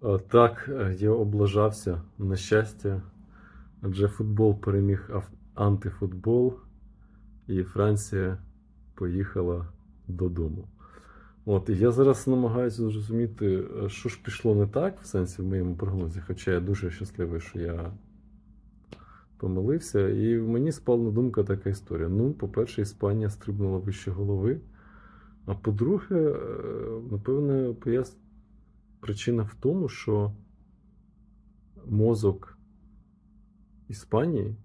Так, е, я облажався на щастя, адже футбол переміг антифутбол, і Франція поїхала додому. От, і я зараз намагаюся зрозуміти, е, що ж пішло не так в сенсі в моєму прогнозі, хоча я дуже щасливий, що я помилився. І мені спала на думка така історія. Ну, по-перше, Іспанія стрибнула вище голови. А по-друге, е, напевне, пояс... причина в тому, що мозок Іспанії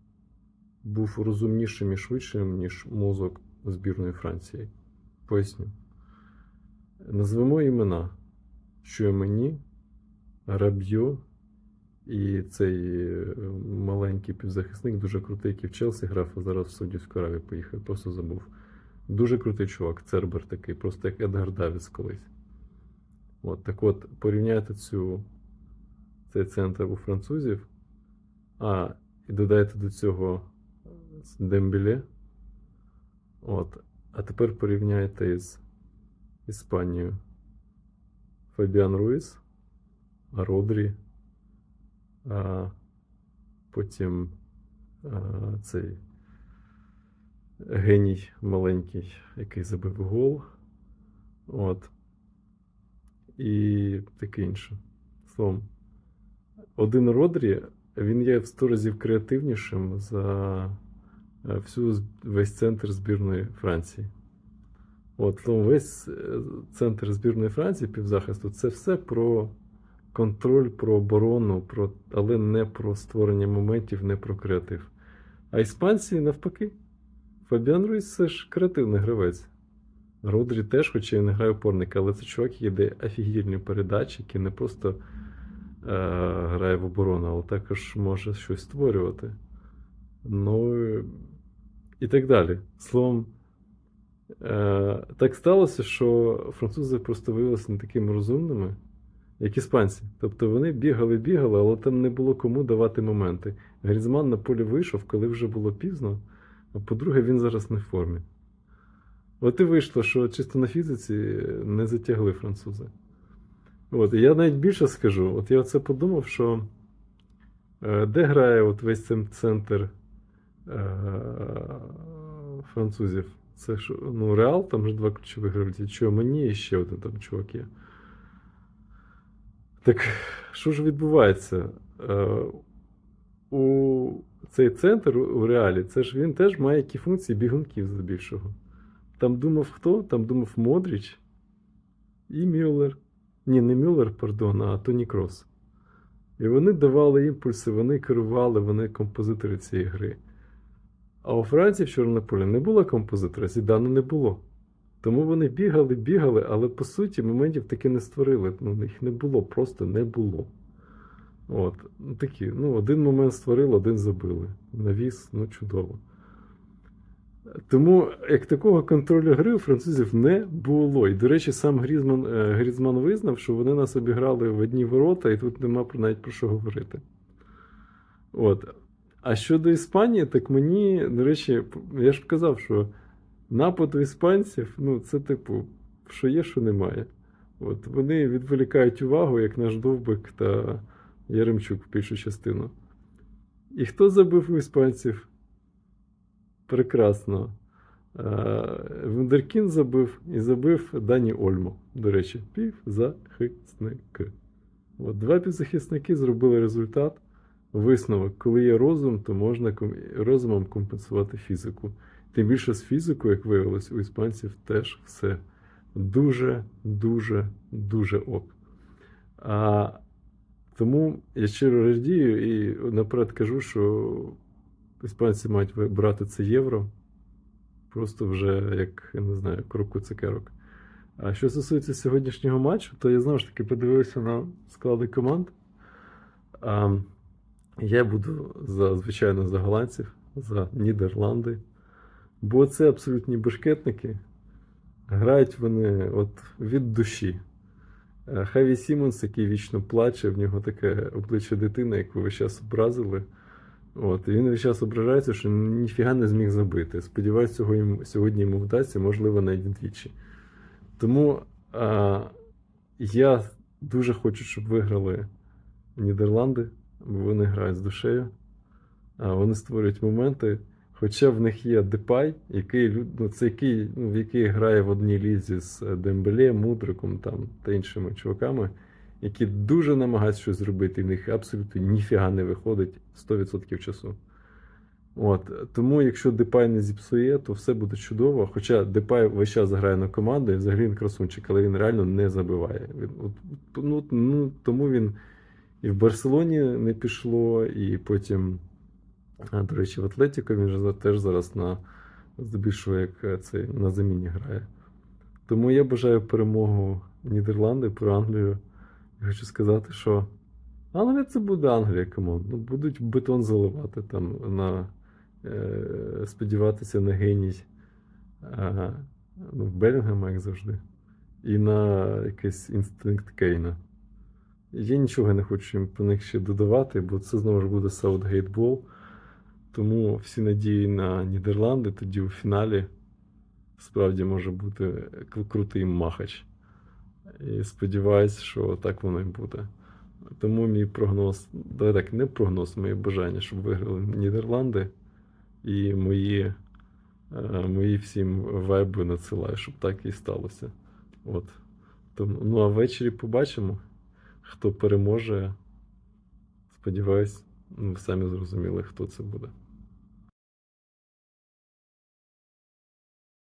був розумнішим і швидшим, ніж мозок збірної Франції. Поясню. Назвемо імена Щуемені, Рабьо і цей е, маленький півзахисник, дуже крутий, який в Челсі грав, а зараз в Саудівську Аравію поїхав, просто забув. Дуже крутий чувак, Цербер такий, просто як Едгар Давіс колись. От, так от, порівняйте цю, цей центр у французів, а, і додайте до цього Дембіле. От, а тепер порівняйте із Іспанією. Фабіан Руїс, Родрі, а потім а, цей геній маленький, який забив гол. От. І таке інше. Словом, один Родрі, він є в 100 разів креативнішим за е, всю весь центр збірної Франції. От, тому весь е, центр збірної Франції півзахисту це все про контроль, про оборону, про, але не про створення моментів, не про креатив. А іспанці навпаки. Фабіан Руїс це ж креативний гравець. Родрі теж, хоча і не грає опорника, але це чувак, який йде офігільні передачі, який не просто е, грає в оборону, але також може щось створювати. Ну і так далі. Словом, е, так сталося, що французи просто виявилися не такими розумними, як іспанці. Тобто вони бігали, бігали, але там не було кому давати моменти. Грізман на полі вийшов, коли вже було пізно. А по-друге, він зараз не в формі. От і вийшло, що чисто на фізиці не затягли французи. От, і я навіть більше скажу. От я оце подумав, що е, де грає от весь цей центр е, французів? Це ж ну, Реал, там ж два ключові гравці. Чого мені і ще один там чувак є. Так що ж відбувається? Е, у цей центр у реалі, це ж він теж має які функції бігунків здебільшого. Там думав хто? Там думав Модріч і Мюллер. Ні, не Мюллер, пардон, а Тоні Крос. І вони давали імпульси, вони керували, вони композитори цієї гри. А у Франції в Чорнополі не було композитора, Зідана не було. Тому вони бігали, бігали, але по суті моментів таки не створили. Ну, їх не було, просто не було. От, такі, ну, один момент створили, один забили. Навіс, ну чудово. Тому як такого контролю гри у французів не було. І, до речі, сам Грізман, е, Грізман визнав, що вони нас обіграли в одні ворота, і тут нема про- навіть про що говорити. От. А щодо Іспанії, так мені, до речі, я ж казав, що напад у іспанців, ну, це типу, що є, що немає. От, вони відволікають увагу, як наш Довбик та Яремчук в більшу частину. І хто забив у іспанців? Прекрасно. Е, Вундеркін забив і забив Дані Ольмо. До речі, півзахисники. От два півзахисники зробили результат. Висновок, коли є розум, то можна розумом компенсувати фізику. Тим більше з фізикою, як виявилось, у іспанців теж все дуже, дуже, дуже ок. А, тому я щиро радію і наперед кажу, що іспанці мають ви- брати це євро. Просто вже як, я не знаю, коробку цукерок. А що стосується сьогоднішнього матчу, то я знову ж таки подивився на склади команд. А, я буду за, звичайно за голландців, за Нідерланди. Бо це абсолютні бешкетники. Грають вони от від душі. Е, Хаві Сімонс, який вічно плаче, в нього таке обличчя дитини, яку весь час образили. От, і він весь час ображається, що ніфіга не зміг забити. Сподіваюсь, йому, сьогодні йому вдасться, можливо, навіть двічі. Тому а, я дуже хочуть, щоб виграли Нідерланди, бо вони грають з душею. А вони створюють моменти. Хоча в них є Депай, який, ну, це який, ну, який грає в одній лізі з Дембеле, Мудриком там, та іншими чуваками, які дуже намагаються щось зробити, і в них абсолютно ніфіга не виходить 100% часу. От, тому, якщо Депай не зіпсує, то все буде чудово. Хоча Депай весь час грає на команду, і взагалі він красунчик, але він реально не забиває. Він, от, ну, ну, тому він і в Барселоні не пішло, і потім, а, до речі, в Атлетіко він же теж зараз на здебільшого як е, цей на заміні грає. Тому я бажаю перемогу Нідерланди про Англію. Я хочу сказати, що Англія це буде Англія, камон. Ну, будуть бетон заливати там на е, сподіватися на геній е, ну, Белінгема, як завжди, і на якийсь інстинкт Кейна. Я нічого не хочу їм про них ще додавати, бо це знову ж буде Саутгейтбол. Тому всі надії на Нідерланди тоді у фіналі справді може бути крутий махач. І сподіваюся, що так воно і буде. Тому мій прогноз, давай так, не прогноз, моє бажання, щоб виграли Нідерланди. І мої, е, мої всім вайби надсилаю, щоб так і сталося. От. Тому, ну а ввечері побачимо, хто переможе. Сподіваюсь, ну, ви самі зрозуміли, хто це буде.